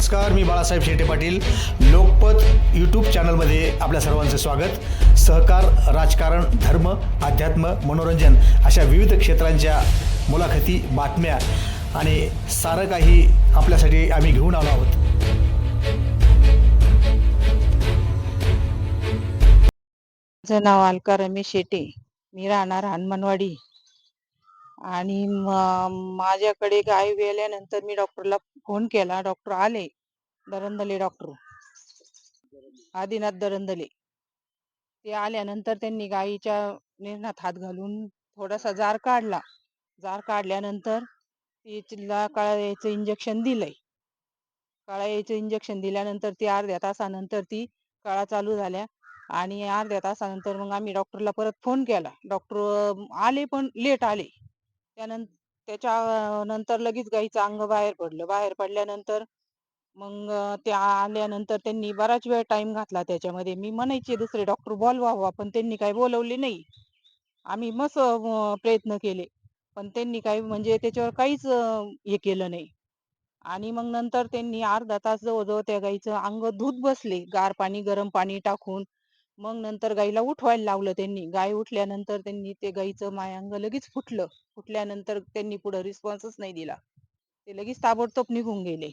नमस्कार मी बाळासाहेब शेटे पाटील. लोकपत यूट्यूब चॅनलमध्ये आपल्या सर्वांचं स्वागत. सहकार राजकारण धर्म अध्यात्म मनोरंजन अशा विविध क्षेत्रांच्या मुलाखती बातम्या आणि सारं काही आपल्यासाठी आम्ही घेऊन आलो आहोत. माझं नाव अलका रमेश शेटे. मी राहणार हनुमानवाडी. आणि माझ्याकडे गाय गेल्यानंतर मी डॉक्टरला फोन केला डॉक्टर आले. दरंदले डॉक्टर. आदिनाथ दरंदले. ते आल्यानंतर त्यांनी गायीच्या निर्णात हात घालून थोडासा जार काढला. जार काढल्यानंतर तिला काळ्याचं इंजेक्शन दिलंय. काळ्याचं इंजेक्शन दिल्यानंतर ती अर्ध्या तासानंतर ती काळा चालू झाल्या आणि अर्ध्या तासानंतर मग आम्ही डॉक्टरला परत फोन केला. डॉक्टर आले पण लेट आले. त्यानंतर त्याच्या नंतर लगेच गाईचं अंग बाहेर पडलं. बाहेर पडल्यानंतर मग त्या आल्यानंतर त्यांनी बराच वेळ टाइम घातला त्याच्यामध्ये. मी म्हणायचे दुसरे डॉक्टर बोलवावा पण त्यांनी काही बोलवले नाही. आम्ही मस्त प्रयत्न केले. पण त्यांनी काही म्हणजे त्याच्यावर काहीच हे केलं नाही. आणि मग नंतर त्यांनी अर्धा तास जवळजवळ त्या गाईचं अंग धुत बसले. गार पाणी गरम पाणी टाकून मग नंतर गाईला उठवायला लावलं त्यांनी. गाय उठल्यानंतर त्यांनी ते गाईचं माय अंग लगेच फुटलं. फुटल्यानंतर त्यांनी पुढे रिस्पॉन्सच नाही दिला. ते लगेच ताबडतोब निघून गेले.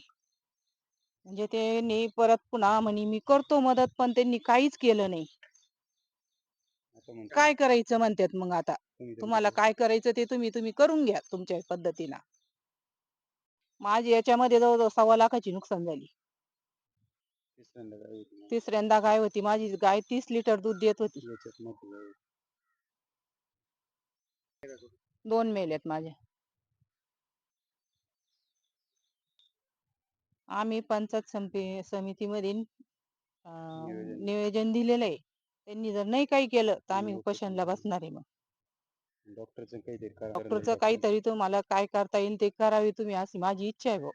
म्हणजे ते ने परत पुन्हा म्हणे मी करतो मदत पण त्यांनी काहीच केलं नाही. काय करायचं? म्हणतात मग आता. तुम्हाला काय करायचं ते तुम्ही तुम्ही करून घ्या तुमच्या पद्धतीनं. माझी याच्यामध्ये जवळजवळ सव्वा लाखाची नुकसान झाली. तिसऱ्यांदा होती गाय होती माझी. गाय तीस लिटर दूध देत होती. याच्यात. दोन मेल्यात माझ्या आम्ही पंचायत समिती समितीमध्ये निवेदन. निवेदन दिलेलं आहे. त्यांनी जर नाही काही केलं तर आम्ही उपोषणला उपोषण. बसणार आहे मग. डॉक्टरचं काहीतरी करा- डॉक्टरचं डॉक्टर- काहीतरी तुम्हाला काय करता येईल ते करावे तुम्ही अशी माझी इच्छा आहे भाऊ.